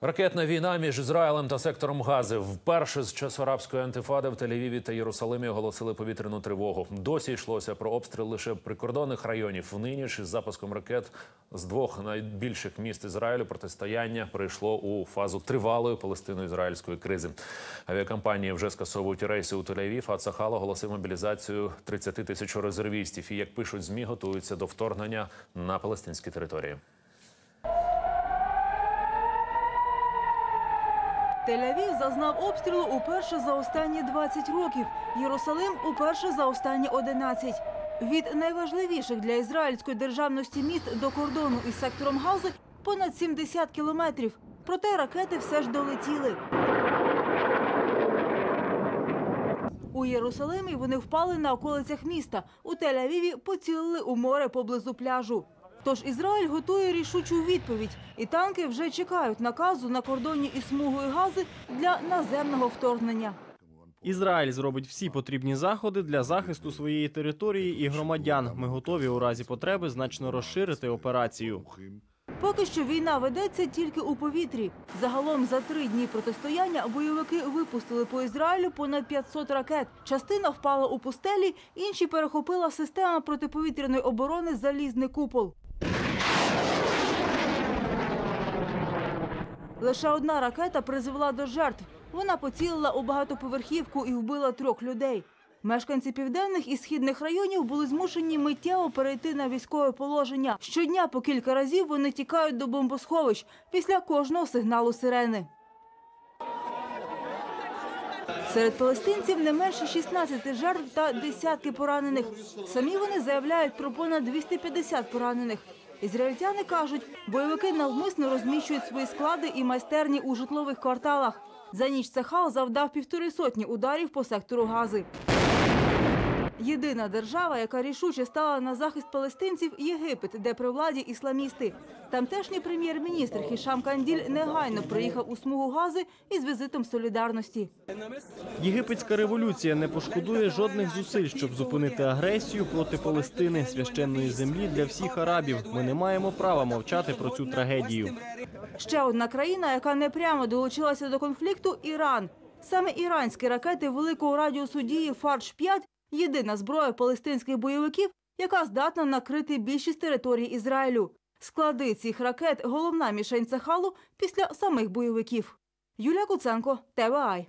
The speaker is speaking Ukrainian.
Ракетна війна між Ізраїлем та сектором Гази вперше з часу арабської антифади в Тель-Авіві та Єрусалимі оголосили повітряну тривогу. Досі йшлося про обстріл лише прикордонних районів. Нині ж із запуском ракет з двох найбільших міст Ізраїлю протистояння перейшло у фазу тривалої палестино-ізраїльської кризи. Авіакомпанії вже скасовують рейси у Тель-Авів, а Цахал оголосив мобілізацію 30 тисяч резервістів. І як пишуть змі, готуються до вторгнення на палестинські території. Тель-Авів зазнав обстрілу уперше за останні 20 років. Єрусалим уперше за останні 11. Від найважливіших для ізраїльської державності міст до кордону із сектором Гази понад 70 кілометрів. Проте ракети все ж долетіли. У Єрусалимі вони впали на околицях міста. У Тель-Авіві поцілили у море поблизу пляжу. Тож Ізраїль готує рішучу відповідь, і танки вже чекають наказу на кордоні із смугою гази для наземного вторгнення. Ізраїль зробить всі потрібні заходи для захисту своєї території і громадян. Ми готові у разі потреби значно розширити операцію. Поки що війна ведеться тільки у повітрі. Загалом за три дні протистояння бойовики випустили по Ізраїлю понад 500 ракет. Частина впала у пустелі, інші перехопила система протиповітряної оборони Залізний купол. Лише одна ракета призвела до жертв. Вона поцілила у багатоповерхівку і вбила трьох людей. Мешканці південних і східних районів були змушені миттєво перейти на військове положення. Щодня по кілька разів вони тікають до бомбосховищ після кожного сигналу сирени. Серед палестинців не менше 16 жертв та десятки поранених. Самі вони заявляють про понад 250 поранених. Ізраїльтяни кажуть, бойовики навмисно розміщують свої склади і майстерні у житлових кварталах. За ніч Цахал завдав півтори сотні ударів по сектору Гази. Єдина держава, яка рішуче стала на захист палестинців – Єгипет, де при владі ісламісти. Тамтешній прем'єр-міністр Хішам Канділь негайно приїхав у смугу Гази із візитом солідарності. Єгипетська революція не пошкодує жодних зусиль, щоб зупинити агресію проти Палестини, священної землі для всіх арабів. Ми не маємо права мовчати про цю трагедію. Ще одна країна, яка непрямо долучилася до конфлікту – Іран. Саме іранські ракети великого радіусу дії «Фардж-5» – єдина зброя палестинських бойовиків, яка здатна накрити більшість територій Ізраїлю. Склади цих ракет – головна мішень Цахалу після самих бойовиків. Юлія Куценко, ТВАЙ.